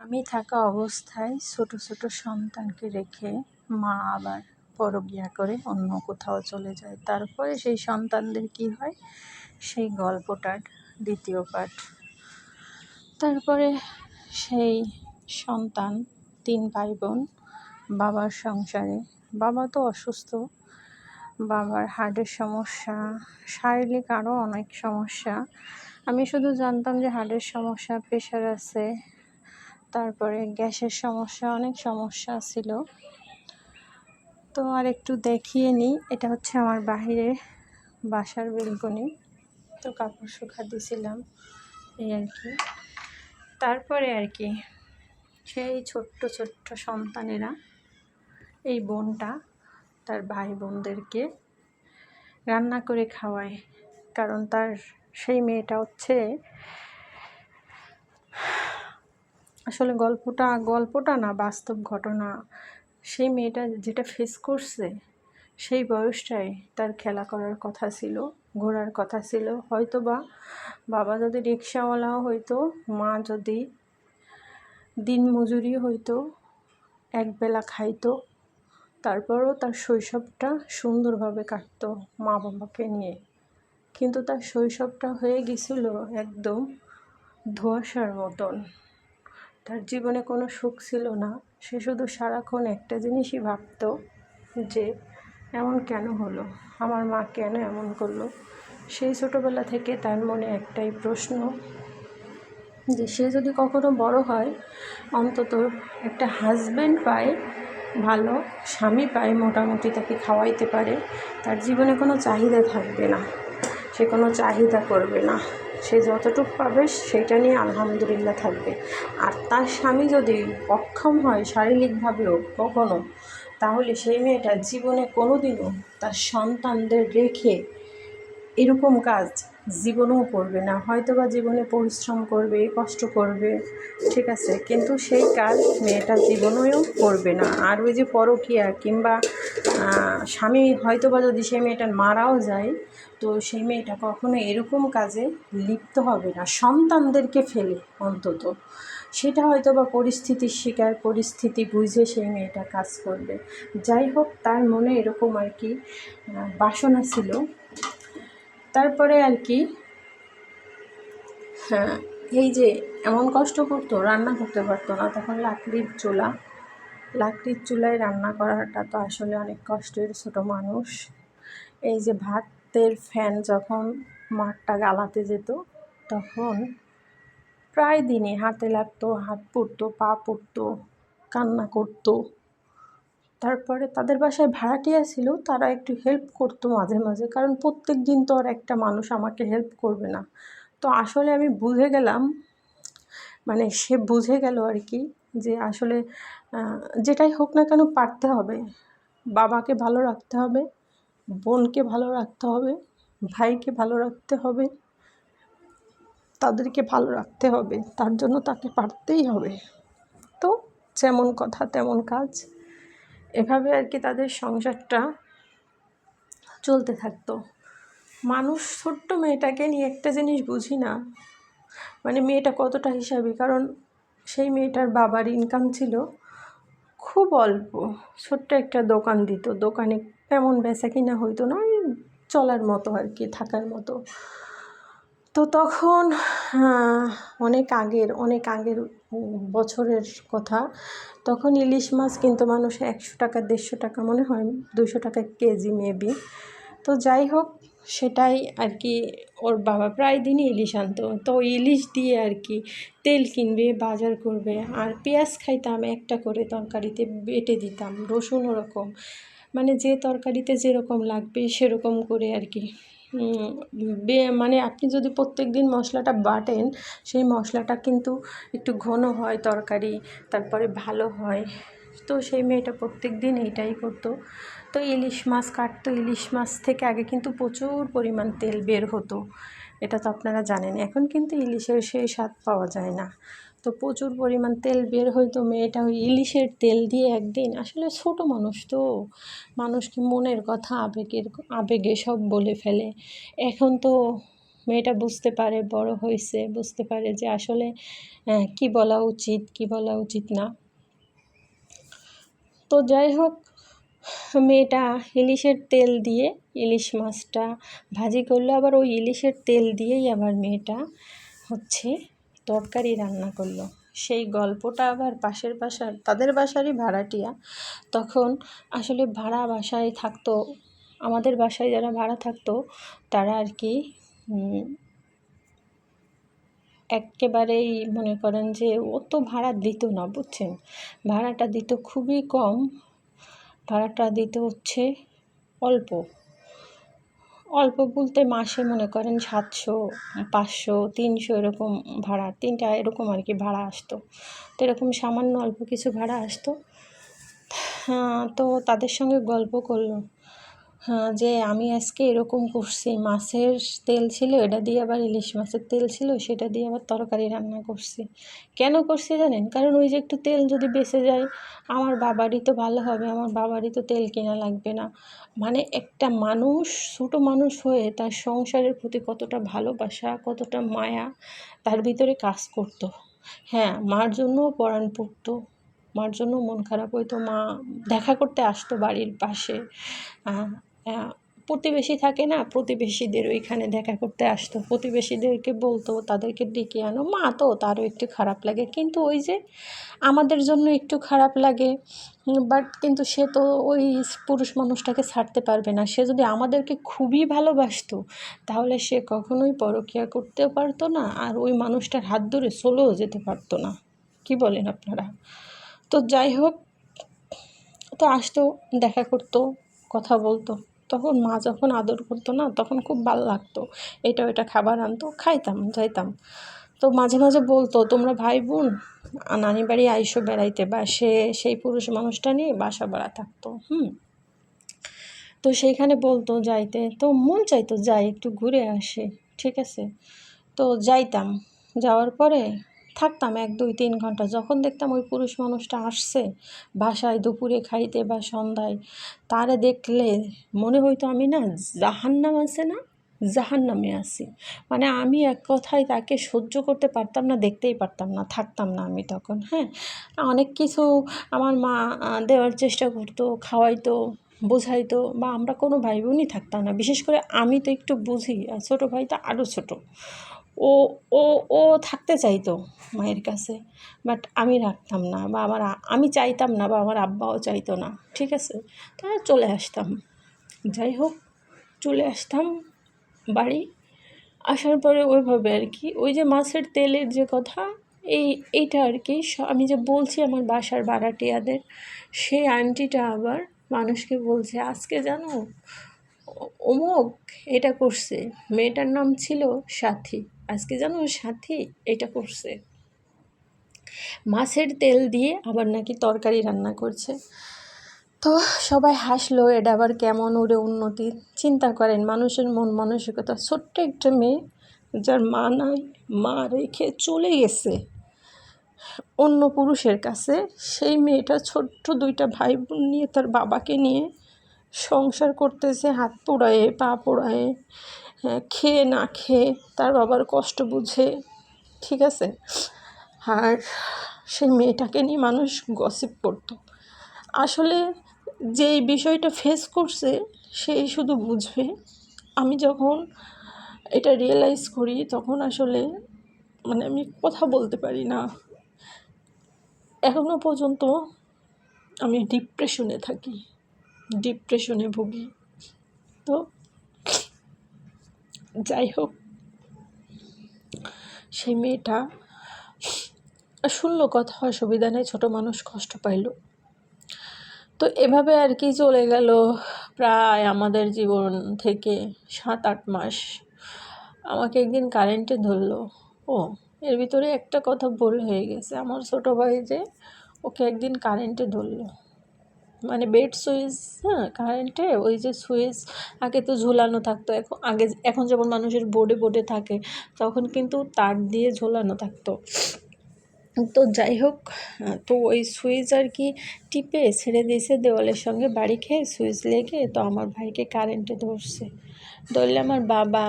আমি থাকা অবস্থায় ছোট ছোট সন্তানকে রেখে মা আবার পরকিয়া করে অন্য কোথাও চলে যায়। তারপরে সেই সন্তানদের কি হয়? সেই গল্পটার দ্বিতীয় পাঠ। তারপরে সেই সন্তান, তিন ভাই বোন বাবার সংসারে। বাবা তো অসুস্থ, বাবার হার্টের সমস্যা, শারীরিক আরও অনেক সমস্যা। আমি শুধু জানতাম যে হার্টের সমস্যা প্রেশার আছে তারপরে গ্যাসের সমস্যা, অনেক সমস্যা ছিল। তো আর একটু দেখিয়ে নিই, এটা হচ্ছে আমার বাহিরে বাসার বেলকনি। তো কাপড় শুকা দিছিলাম, এই আর কি। তারপরে আর কি, সেই ছোট্ট ছোট্ট সন্তানেরা, এই বোনটা তার ভাই বোনদেরকে রান্না করে খাওয়ায়। কারণ তার, সেই মেয়েটা হচ্ছে আসলে গল্পটা গল্পটা না, বাস্তব ঘটনা। সেই মেয়েটা যেটা ফেস করছে, সেই বয়সটায় তার খেলা করার কথা ছিল, ঘোরার কথা ছিল। হয়তো বা বাবা যদি রিক্সাওয়ালাও হইতো, মা যদি দিন মজুরি হইতো, একবেলা খাইতো, তারপরও তার শৈশবটা সুন্দরভাবে কাটত মা বাবাকে নিয়ে। কিন্তু তার শৈশবটা হয়ে গেছিল একদম ধোঁয়াশার মতন। তার জীবনে কোনো সুখ ছিল না। সে শুধু সারাক্ষণ একটা জিনিসই ভাবত যে, এমন কেন হলো? আমার মা কেন এমন করল? সেই ছোটোবেলা থেকে তার মনে একটাই প্রশ্ন যে, সে যদি কখনো বড় হয়, অন্তত একটা হাজব্যান্ড পায়, ভালো স্বামী পায়, মোটামুটি তাকে খাওয়াইতে পারে, তার জীবনে কোনো চাহিদা থাকবে না। সে কোনো চাহিদা করবে না। সে যতটুকু পাবে সেটা নিয়ে আলহামদুলিল্লাহ থাকবে। আর তার স্বামী যদি অক্ষম হয়, শারীরিকভাবেও কখনো, তাহলে সেই মেয়েটা জীবনে কোনো দিনও তার সন্তানদের রেখে এরকম কাজ জীবনেও করবে না হয়তো বা জীবনে পরিশ্রম করবে, কষ্ট করবে, ঠিক আছে, কিন্তু সেই কাজ মেয়েটা জীবনেও করবে না। আর ওই যে পরকিয়া কিংবা স্বামী হয়তো বা যদি সেই মেয়েটা মারাও যায়, তো সেই মেয়েটা কখনো এরকম কাজে লিপ্ত হবে না, সন্তানদেরকে ফেলে অন্তত। সেটা হয়তো বা পরিস্থিতির শিকার, পরিস্থিতি বুঝে সেই মেয়েটা কাজ করবে। যাই হোক, তার মনে এরকম আর কি বাসনা ছিল। তারপরে আর কি হ্যাঁ এই যে এমন কষ্ট করতো, রান্না করতে পারতো না, তখন লাকড়ির চুলা, লাকড়ির চুলায় রান্না করাটা তো আসলে অনেক কষ্টের ছোটো মানুষ। এই যে ভাতের ফ্যান যখন মাঠটা গালাতে যেত, তখন প্রায় দিনে হাতে লাগতো, হাত পুড়তো, পা পুড়তো, কান্না করতো। তারপরে তাদের বাসায় ভাড়াটিয়া ছিল, তারা একটু হেল্প করতো মাঝে মাঝে, কারণ প্রত্যেক দিন তো আর একটা মানুষ আমাকে হেল্প করবে না। তো আসলে আমি বুঝে গেলাম মানে সে বুঝে গেল আর কি, যে আসলে যেটাই হোক না কেন পারতে হবে। বাবাকে ভালো রাখতে হবে, বোনকে ভালো রাখতে হবে, ভাইকে ভালো রাখতে হবে, তাদেরকে ভালো রাখতে হবে, তার জন্য তাকে পারতেই হবে। তো যেমন কথা তেমন কাজ। এভাবে আর কি তাদের সংসারটা চলতে থাকতো। মানুষ ছোট্ট মেয়েটাকে নিয়ে একটা জিনিস বুঝি না। মানে মেয়েটা কতটা হিসাবে? কারণ সেই মেয়েটার বাবার ইনকাম ছিল খুব অল্প। ছোট্ট একটা দোকান দিত। দোকানে তেমন বেচা কিনা হইতো না চলার মতো আর কি, থাকার মতো। তো তখন অনেক আগের অনেক আগের বছরের কথা, তখন ইলিশ মাছ কিন্তু মানুষ একশো টাকা, দেড়শো টাকা, মনে হয় দুশো টাকা কেজি মেবি তো যাই হোক, সেটাই আর কি, ওর বাবা প্রায় দিনই ইলিশ আনতো। তো ইলিশ দিয়ে আর কি তেল কিনবে, বাজার করবে। আর পেঁয়াজ খাইতাম, একটা করে তরকারিতে বেটে দিতাম, রসুন ওরকম। মানে যে তরকারিতে যেরকম লাগবে, সেরকম করে আর কি মানে আপনি যদি প্রত্যেক দিন মশলাটা বাটেন, সেই মশলাটা কিন্তু একটু ঘন হয় তরকারি, তারপরে ভালো হয়। তো সেই মেয়েটা প্রত্যেক দিন এইটাই করতো। তো ইলিশ মাছ কাটতো, ইলিশ মাছ থেকে আগে কিন্তু প্রচুর পরিমাণ তেল বের হতো। এটা তো আপনারা জানেন, এখন কিন্তু ইলিশের সেই স্বাদ পাওয়া যায় না। তো প্রচুর পরিমাণ তেল বের হইতো মেয়েটা ওই ইলিশের তেল দিয়ে একদিন, আসলে ছোট মানুষ তো মানুষকে মনের কথা আবেগের, আবেগে সব বলে ফেলে। এখন তো মেয়েটা বুঝতে পারে, বড় হয়েছে, বুঝতে পারে যে আসলে কি বলা উচিত, কি বলা উচিত না। তো যাই হোক, মেয়েটা ইলিশের তেল দিয়ে ইলিশ মাছটা ভাজি করল, আবার ওই ইলিশের তেল দিয়েই আবার মেয়েটা হচ্ছে তরকারি রান্না করল। সেই গল্পটা আবার পাশের বাসার, তাদের বাসারই ভাড়াটিয়া। তখন আসলে ভাড়া বাসায় থাকতো, আমাদের বাসায় যারা ভাড়া থাকতো, তারা আর কি একেবারেই মনে করেন যে অত ভাড়া দিত না, বুঝছেন? ভাড়াটা দিত খুবই কম, ভাড়াটা দিত হচ্ছে অল্প। অল্প বলতে মাসে মনে করেন সাতশো পাঁচশো তিনশো এরকম ভাড়া তিনটা এরকম আর কি ভাড়া আসতো। তো এরকম সামান্য অল্প কিছু ভাড়া আসতো। হ্যাঁ, তো তাদের সঙ্গে গল্প করল। হ্যাঁ যে আমি আজকে এরকম করছি মাছের তেল ছিল এটা দিয়ে আবার ইলিশ মাছের তেল ছিল সেটা দিয়ে আবার তরকারি রান্না করছি। কেন করছি জানেন? কারণ ওই যে একটু তেল যদি বেঁচে যায় আমার বাবারই তো ভালো হবে আমার বাবারই তো তেল কেনা লাগবে না। মানে একটা মানুষ, ছোট মানুষ হয়ে তার সংসারের প্রতি কতটা ভালোবাসা, কতটা মায়া তার ভিতরে কাজ করত। হ্যাঁ মার জন্যও পরাণ পড়ত, মার জন্য মন খারাপ হইতো, মা দেখা করতে আসতো বাড়ির পাশে প্রতিবেশী থাকে না, প্রতিবেশীদের ওইখানে দেখা করতে আসতো। প্রতিবেশীদেরকে বলতো, তাদেরকে ডেকে আনো। মা তো, তারও একটু খারাপ লাগে। কিন্তু ওই যে আমাদের জন্য একটু খারাপ লাগে, বাট কিন্তু সে তো ওই পুরুষ মানুষটাকে ছাড়তে পারবে না। সে যদি আমাদেরকে খুবই ভালোবাসতো, তাহলে সে কখনোই পরকিয়া করতেও পারতো না, আর ওই মানুষটার হাত ধরে চলেও যেতে পারতো না। কি বলেন আপনারা? তো যাই হোক, তো আসতো, দেখা করতো, কথা বলতো। তখন মা যখন আদর করতো না, তখন খুব ভালো লাগতো। এটা ওটা খাবার আনতো, খাইতাম, যাইতাম। তো মাঝে মাঝে বলতো, তোমরা ভাই বোন নানি বাড়ি আইসো বেড়াইতে। বা সে, সেই পুরুষ মানুষটা নিয়ে বাসা ভাড়া থাকতো, হুম। তো সেইখানে বলতো যাইতে। তো মন চাইতো, যাই, একটু ঘুরে আসি। ঠিক আছে? তো যাইতাম। যাওয়ার পরে থাকতাম এক, দুই, তিন ঘণ্টা। যখন দেখতাম ওই পুরুষ মানুষটা আসছে বাসায় দুপুরে খাইতে বা সন্ধ্যায়, তারে দেখলে মনে হইতো আমি না জাহান্নাম আছে না, জাহান্নামে আছি। মানে আমি এক কথায় তাকে সহ্য করতে পারতাম না, দেখতেই পারতাম না, থাকতাম না আমি তখন হ্যাঁ? অনেক কিছু আমার মা দেওয়ার চেষ্টা করতো, খাওয়াইতো, বোঝাইতো, বা আমরা কোনো ভাই বোনই থাকতাম না। বিশেষ করে আমি তো একটু বুঝি, আর ছোটো ভাই তো আরও ছোটো। ও ও ও থাকতে চাইতো মায়ের কাছে। বাট আমি রাখতাম না বা আমার আমি চাইতাম না বা আমার আব্বাও চাইতো না, ঠিক আছে? তা চলে আসতাম। যাই হোক, চলে আসতাম বাড়ি। আসার পরে ওইভাবে আর কি, ওই যে মাছের তেলের যে কথা, এই, এইটা আর কি আমি যে বলছি আমার বাসার ভাড়াটিয়াদের সেই আন্টিটা আবার মানুষকে বলছে, আজকে জানো, অমুক এটা করছে। মেয়েটার নাম ছিল সাথী। আজকে জানো সাথী এটা করছে। মাছের তেল দিয়ে আবার নাকি তরকারি রান্না করছে। তো সবাই হাসলো, এটা আবার কেমন ওরে উন্নতি? চিন্তা করেন, মানুষের মন মানসিকতা। ছোট্ট একটা মেয়ে, যার মা নাই, মা রেখে চলে গেছে। অন্য পুরুষের কাছে। সেই মেয়েটা ছোট্ট দুইটা ভাই বোন নিয়ে, তার বাবাকে নিয়ে সংসার করতেছে, হাত পোড়ায়ে, পা পোড়ায়ে। হ্যাঁ, খেয়ে না খেয়ে তার বাবার কষ্ট বুঝে ঠিক আছে? আর সেই মেয়েটাকে নিয়ে মানুষ গসিপ করতো। আসলে যেই বিষয়টা ফেস করছে সেই শুধু বুঝবে। আমি যখন এটা রিয়েলাইজ করি তখন আসলে মানে আমি কথা বলতে পারি না। এখনও পর্যন্ত আমি ডিপ্রেশনে থাকি ডিপ্রেশনে ভুগি। তো যাই হোক, সেই মেয়েটা শুনলো কথা, অসুবিধা নেই, ছোটো মানুষ কষ্ট পাইলো। তো এভাবে আর কি চলে গেল প্রায় আমাদের জীবন থেকে সাত, আট মাস। আমাকে একদিন কারেন্টে ধরলো। ও, এর ভিতরে একটা কথা ভুল হয়ে গেছে। আমার ছোটো ভাই যে, ওকে একদিন কারেন্টে ধরলো। মানে বেড সুইচ হ্যাঁ কারেন্টে ওই যে সুইচ আগে তো ঝোলানো থাকতো, এখন, আগে এখন যেমন মানুষের বোর্ডে বোর্ডে থাকে, তখন কিন্তু তার দিয়ে ঝোলানো থাকতো। তো যাই হোক তো ওই সুইচ আর কি টিপে ছেড়ে দিয়েছে দেওয়ালের সঙ্গে বাড়ি খেয়ে সুইচ লেগে, তো আমার ভাইকে কারেন্টে ধরছে। ধরলে আমার বাবা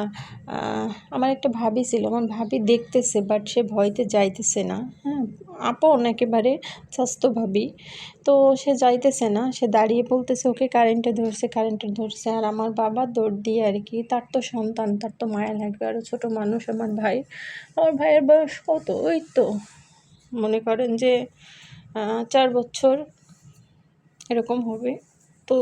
আমার একটা ভাবি ছিল। আমার ভাবি দেখতেছে বাট সে ভয়তে যাইতেছে না। হ্যাঁ আপন একেবারে স্বাস্থ্য ভাবি। তো সে যাইতেছে না, সে দাঁড়িয়ে বলতেছে, ওকে কারেন্টে ধরছে কারেন্টে ধরছে। আর আমার বাবা দৌড় দিয়ে আর কি, তার তো সন্তান, তার তো মায়া লাগবে আরও ছোটো মানুষ আমার ভাই। আমার ভাইয়ের বয়স কত? ওই তো। মনে করেন যে চার বছর, এরকম হবে। তো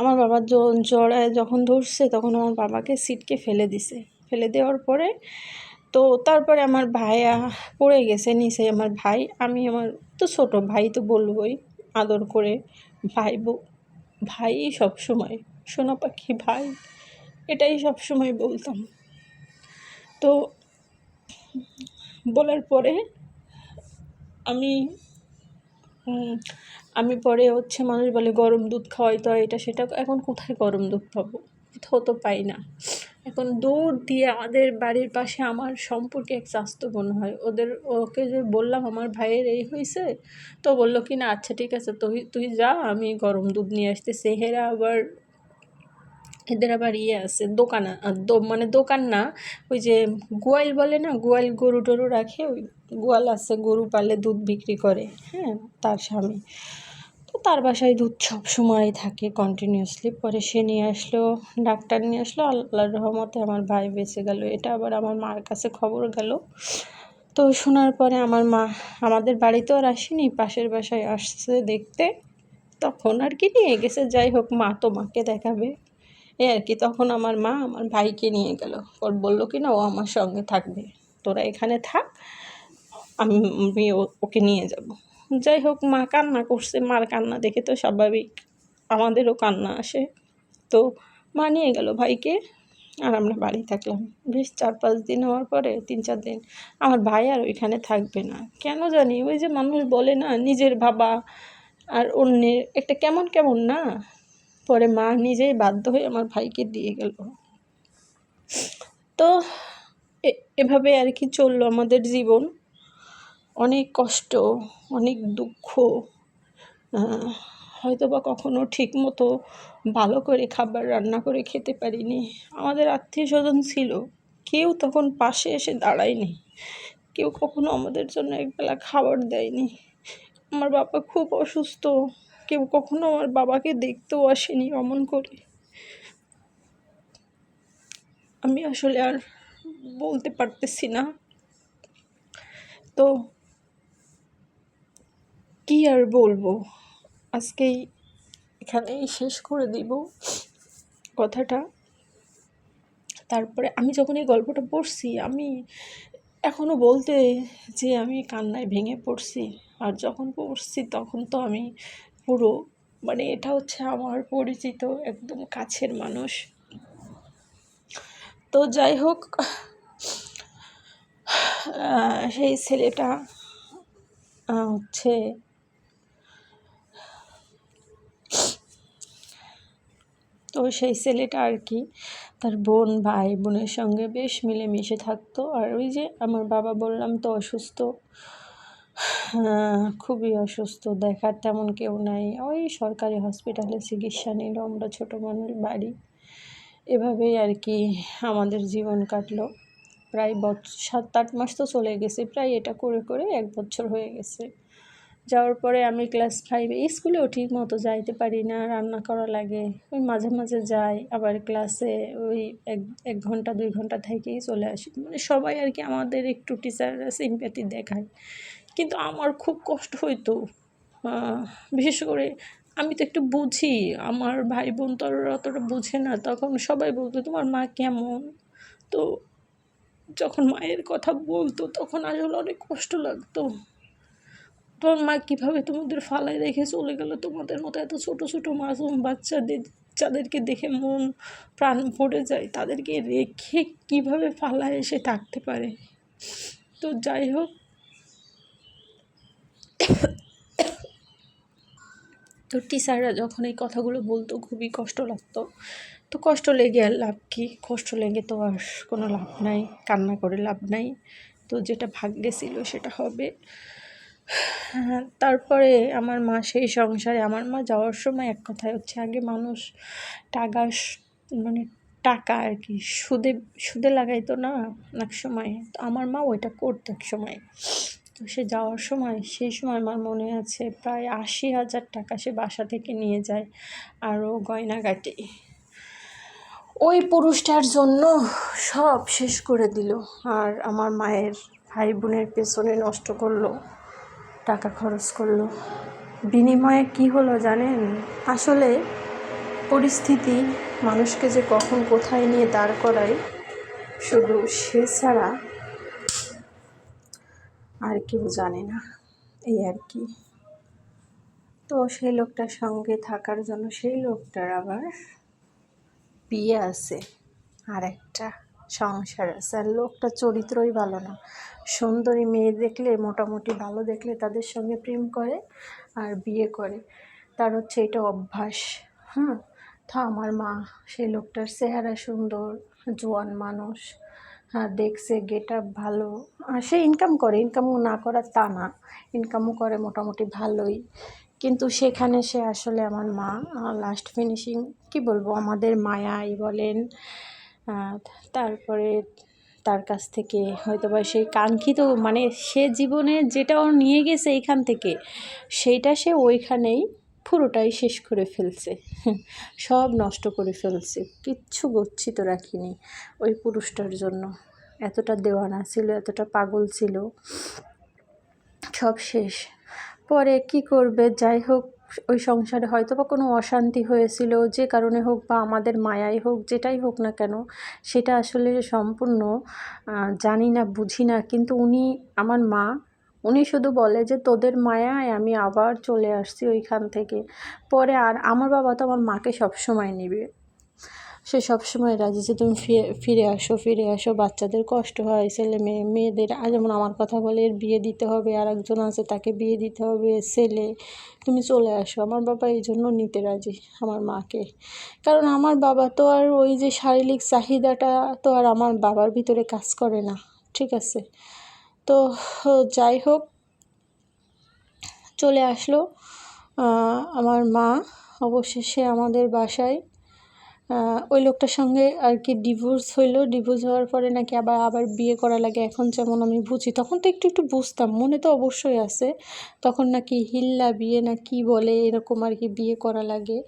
আমার বাবার জড়ায় যখন ধরছে, তখন আমার বাবাকে সিটকে ফেলে দিছে। ফেলে দেওয়ার পরে তো তারপরে আমার ভাইয়া পড়ে গেছে নিচে, আমার ভাই, আমি আমার তো ছোট ভাই তো বলবই, আদর করে ভাই ভাই সব সময়, সোনা পাখি ভাই, এটাই সব সময় বলতাম। তো বলার পরে আমি আমি পরে হচ্ছে মানুষ বলে, গরম দুধ খাওয়াই তো এটা সেটা, এখন কোথায় গরম দুধ পাবো কোথাও তো পাই না। এখন দৌড় দিয়ে আমাদের বাড়ির পাশে আমার সম্পর্কে এক স্বাস্থ্য বোন হয়। ওদের, ওকে যে বললাম আমার ভাইয়ের এই হয়েছে তো বলল কি, না আচ্ছা ঠিক আছে, তুই তুই যা, আমি গরম দুধ নিয়ে আসতে হেরা আবার, এদের আবার ইয়ে আছে, দোকান মানে দোকান না, ওই যে গোয়াল বলে না, গোয়াল গরু টরু রাখে, ওই গোয়াল আছে, গরু পালে দুধ বিক্রি করে হ্যাঁ তার স্বামী। তার বাসায় দুধ সব সময় থাকে কন্টিনিউসলি পরে সে নিয়ে আসলো, ডাক্তার নিয়ে আসলো, আল্লাহর রহমতে আমার ভাই বেঁচে গেল। এটা আবার আমার মার কাছে খবর গেল। তো শোনার পরে আমার মা, আমাদের বাড়িতেও আর আসেনি, পাশের বাসায় আসছে দেখতে। তখন আর কি নিয়ে গেছে, যাই হোক, মা তো মাকে দেখাবে। এ আর কি, তখন আমার মা আমার ভাইকে নিয়ে গেল। ওর বলল কি না, ও আমার সঙ্গে থাকবে। তোরা এখানে থাক, আমি ওকে নিয়ে যাব। যাই হোক, মা কান্না করছে। মার কান্না দেখে তো স্বাভাবিক। আমাদেরও কান্না আসে। তো মা নিয়ে গেল ভাইকে আর আমরা বাড়ি থাকলাম। বেশ চার পাঁচ দিন হওয়ার পরে তিন চার দিন আমার ভাই আর ওইখানে থাকবে না। কেন জানি, ওই যে মানুষ বলে না, নিজের বাবা আর অন্যের, একটা কেমন কেমন না? পরে মা নিজেই বাধ্য হয়ে আমার ভাইকে দিয়ে গেল। তো এভাবে আর কি চলল আমাদের জীবন। অনেক কষ্ট, অনেক দুঃখ হয়তো বা কখনো ঠিক মতো ভালো করে খাবার রান্না করে খেতে পারিনি। আমাদের আত্মীয় স্বজন ছিল, কেউ তখন পাশে এসে দাঁড়ায়নি, কেউ কখনো আমাদের জন্য একবেলা খাবার দেয়নি। আমার বাবা খুব অসুস্থ, কেউ কখনো আমার বাবাকে দেখতেও আসেনি অমন করে। আমি আসলে আর বলতে পারতেছি না। তো কি আর বলব? আজকেই এখানেই শেষ করে দিব কথাটা। তারপরে আমি যখন এই গল্পটা পড়ছি, আমি এখনও বলতে যে আমি কান্নায় ভেঙে পড়ছি। আর যখন পড়ছি, তখন তো আমি পুরো মানে এটা হচ্ছে আমার পরিচিত একদম কাছের মানুষ। তো যাই হোক সেই ছেলেটা হচ্ছে তো সেই ছেলেটা আর কি তার বোন, ভাই বোনের সঙ্গে বেশ মিলেমিশে থাকতো। আর ওই যে আমার বাবা বললাম, তো অসুস্থ? খুবই অসুস্থ, দেখার তেমন কেউ নাই। ওই সরকারি হসপিটালে চিকিৎসা নিল, আমরা ছোটো মানুষ, বাড়ি। এভাবেই আর কি আমাদের জীবন কাটলো। প্রায় বছর সাত আট মাস তো চলে গেছে, প্রায় এটা করে করে এক বছর হয়ে গেছে। যাওয়ার পরে আমি ক্লাস ফাইভে স্কুলেও ঠিক মতো যাইতে পারি না, রান্না করা লাগে। ওই মাঝে মাঝে যাই, আবার ক্লাসে ওই এক এক ঘণ্টা, দুই ঘণ্টা থেকেই চলে আসি। মানে সবাই আর কি আমাদের একটু টিচাররা সিম্প্যাথি দেখায়। কিন্তু আমার খুব কষ্ট হইতো। বিশেষ করে আমি তো একটু বুঝি, আমার ভাই বোন তো অতটা বুঝে না। তখন সবাই বলতো, তোমার মা কেমন? তো যখন মায়ের কথা বলতো, তখন আসলে অনেক কষ্ট লাগতো। তোমার মা কীভাবে তোমাদের ফালায় রেখে চলে গেল? তোমাদের মতো এত ছোট ছোট মাসুম বাচ্চাদের, যাদেরকে দেখে মন, প্রাণ পড়ে যায়, তাদেরকে রেখে কীভাবে ফালায় এসে থাকতে পারে? তো যাই হোক। তো টিচাররা যখন এই কথাগুলো বলতো, খুবই কষ্ট লাগতো। তো কষ্ট লেগে আর লাভ কী? কষ্ট লেগে তো আর কোনো লাভ নাই, কান্না করে লাভ নাই। তো যেটা ভাগ্যে ছিল সেটা হবে। তারপরে আমার মা সেই সংসারে, আমার মা যাওয়ার সময় এক কথায় হচ্ছে আগে মানুষ টাকা মানে টাকা আর কি, সুদে সুদে লাগাইতো না এক সময়। তো আমার মা ওইটা করতো এক সময়। তো সে যাওয়ার সময়, সেই সময় আমার মনে আছে প্রায় আশি হাজার টাকা সে বাসা থেকে নিয়ে যায় আরও গয়নাগাটি ওই পুরুষটার জন্য সব শেষ করে দিল। আর আমার মায়ের ভাই বোনের পেছনে নষ্ট করল। টাকা খরচ করল। বিনিময়ে কি হলো জানেন? আসলে পরিস্থিতি মানুষকে যে কখন কোথায় নিয়ে দাঁড় করায়, শুধু সে ছাড়া আর কেউ জানে না। এই আর কি। তো সেই লোকটার সঙ্গে থাকার জন্য সেই লোকটার আবার বিয়ে আছে আর একটা সংসার। আছে আর লোকটা চরিত্রই ভালো না। সুন্দরী মেয়ে দেখলে, মোটামুটি ভালো দেখলে তাদের সঙ্গে প্রেম করে আর বিয়ে করে। তার হচ্ছে এটা অভ্যাস। হ্যাঁ তা আমার মা সেই লোকটার চেহারা সুন্দর, জোয়ান মানুষ। হ্যাঁ দেখছে গেট আপ ভালো। আর সে ইনকাম করে ইনকাম না করার তা না। ইনকামও করে মোটামুটি ভালোই। কিন্তু সেখানে সে আসলে আমার মা লাস্ট ফিনিশিং কি বলব, আমাদের মায়াই বলেন। তারপরে তার কাছ থেকে হয়তো বা সেই কাঙ্ক্ষিত মানে সে জীবনে যেটা ও নিয়ে গেছে এইখান থেকে, সেইটা সে ওইখানেই পুরোটাই শেষ করে ফেলছে। সব নষ্ট করে ফেলছে। কিচ্ছু গচ্ছিত রাখিনি ওই পুরুষটার জন্য। এতটা দেওয়ানা ছিল, এতটা পাগল ছিল। সব শেষ। পরে কি করবে? যাই হোক ওই সংসারে হয়তো বা কোনো অশান্তি হয়েছিল, যে কারণে হোক বা আমাদের মায়াই হোক, যেটাই হোক না কেন, সেটা আসলে সম্পূর্ণ জানি না, বুঝি না। কিন্তু উনি, আমার মা, উনি শুধু বলে যে, তোদের মায়ায় আমি আবার চলে আসছি ওইখান থেকে। পরে আর আমার বাবা তো আমার মাকে সবসময় নেবে। সে সবসময় রাজি যে তুমি ফিরে আসো ফিরে আসো। বাচ্চাদের কষ্ট হয়, ছেলে মেয়ে, মেয়েদের যেমন আমার কথা বলে এর বিয়ে দিতে হবে আর একজন আছে তাকে বিয়ে দিতে হবে, ছেলে। তুমি চলে আসো। আমার বাবা এই জন্য নিতে রাজি, আমার মাকে। কারণ আমার বাবা তো আর ওই যে শারীরিক চাহিদাটা তো আর আমার বাবার ভিতরে কাজ করে না, ঠিক আছে? তো যাই হোক, চলে আসলো আমার মা। অবশেষে আমাদের বাসায় ওই লোকটার সঙ্গে আর কি ডিভোর্স হইল। ডিভোর্স হওয়ার পরে নাকি আবার আবার বিয়ে করা লাগে। এখন যেমন আমি বুঝি, তখন তো একটু একটু বুঝতাম। মনে তো অবশ্যই আছে। তখন নাকি হিল্লা বিয়ে না কি বলে, এরকম আর কি বিয়ে করা লাগে।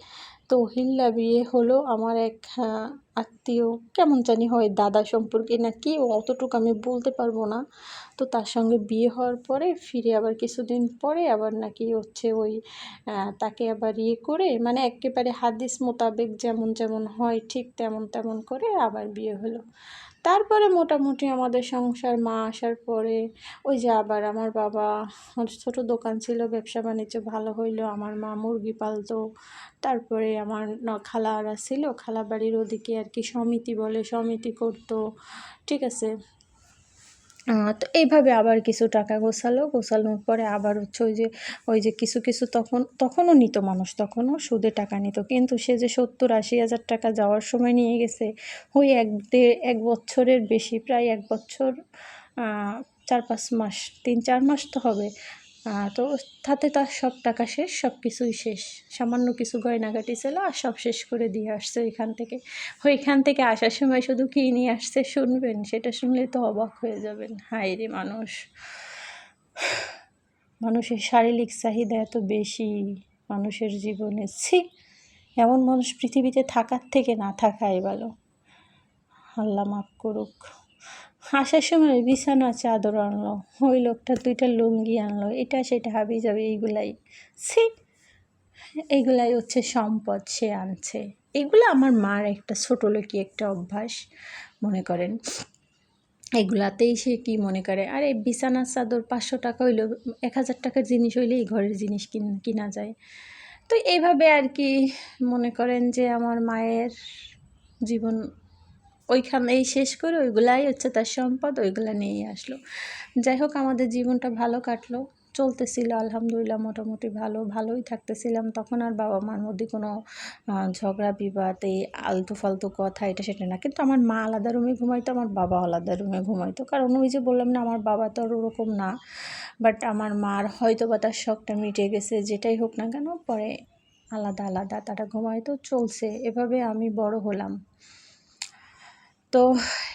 তো হিল্লা বিয়ে হলো আমার এক আত্মীয়। কেমন জানি হয় দাদা সম্পর্কে, না কি অতটুকু আমি বলতে পারব না। তো তার সঙ্গে বিয়ে হওয়ার পরে ফিরে আবার কিছুদিন পরে আবার নাকি হচ্ছে ওই তাকে আবার ইয়ে করে মানে একেবারে হাদিস মোতাবেক যেমন যেমন হয় ঠিক তেমন তেমন করে আবার বিয়ে হলো। তারপরে মোটামুটি আমাদের সংসার, মা আসার পরে ওই যে আবার আমার বাবা ছোট দোকান ছিল, ব্যবসা বাণিজ্য ভালো হইল, আমার মা মুরগি পালতো, তারপরে আমার খালারা ছিল খালা বাড়ির ওদিকে আর কি সমিতি বলে, সমিতি করতো, ঠিক আছে। তো এইভাবে আবার কিছু টাকা গোছালো, গোছানোর পরে আবার হচ্ছে ওই যে ওই যে কিছু কিছু তখন, তখনও নিত মানুষ, তখনও সুদে টাকা নিত। কিন্তু সে যে সত্তর, আশি হাজার টাকা যাওয়ার সময় নিয়ে গেছে, ওই এক দেড়, এক বছরের বেশি, প্রায় এক বছর চার, পাঁচ মাস, তিন, চার মাস তো হবে। তো তাতে তার সব টাকা শেষ, সব কিছুই শেষ। সামান্য কিছু গয়নাগাটি ছিল আর সব শেষ করে দিয়ে আসছে ওইখান থেকে। ওইখান থেকে আসার সময় শুধু কী নিয়ে আসছে শুনবেন? সেটা শুনলে তো অবাক হয়ে যাবেন। হায় রে মানুষ। মানুষের শারীরিক চাহিদা এত বেশি, মানুষের জীবনে। ছি, এমন মানুষ পৃথিবীতে থাকার থেকে না থাকাই ভালো। আল্লাহ মাফ করুক। আসার সময় বিছানা চাদর আনলো, ওই লোকটা দুইটা লুঙ্গি আনলো, এটা সেটা হাবি যাবে এইগুলাই। ছি, এইগুলাই হচ্ছে সম্পদ সে আনছে। এগুলো আমার মার একটা ছোটো লোকই একটা অভ্যাস, মনে করেন। এগুলাতেই সে কি মনে করে, আরে বিছানার চাদর পাঁচশো টাকা হইল, এক হাজার টাকার জিনিস হইলেই ঘরের জিনিস কিন, কিনা যায়। তো এইভাবে আর কি মনে করেন যে আমার মায়ের জীবন ওইখানেই শেষ করে ওইগুলাই হচ্ছে তার সম্পদ, ওইগুলো নিয়েই আসলো। যাই হোক, আমাদের জীবনটা ভালো কাটলো, চলতেছিল আলহামদুলিল্লাহ মোটামুটি ভালো, ভালোই থাকতেছিলাম। তখন আর বাবা মার মধ্যে কোনো ঝগড়া, বিবাদ, এই আলতু ফালতু কথা, এটা সেটা না। কিন্তু আমার মা আলাদা রুমে ঘুমাইতো, আমার বাবা আলাদা রুমে ঘুমাইতো। কারণ ওই যে বললাম না, আমার বাবা তো আর ওরকম না। বাট আমার মার হয়তো বা তার শখটা মিটে গেছে, যেটাই হোক না কেন, পরে আলাদা আলাদা তারা ঘুমায়তো চলছে। এভাবে আমি বড় হলাম। তো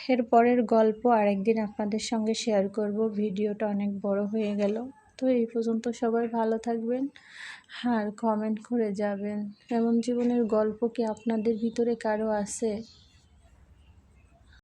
এর পরের গল্প আরেকদিন আপনাদের সঙ্গে শেয়ার করব। ভিডিওটা অনেক বড় হয়ে গেল। তো এই পর্যন্ত সবাই ভালো থাকবেন, আর কমেন্ট করে যাবেন। এমন জীবনের গল্প কি আপনাদের ভিতরে কারও আছে?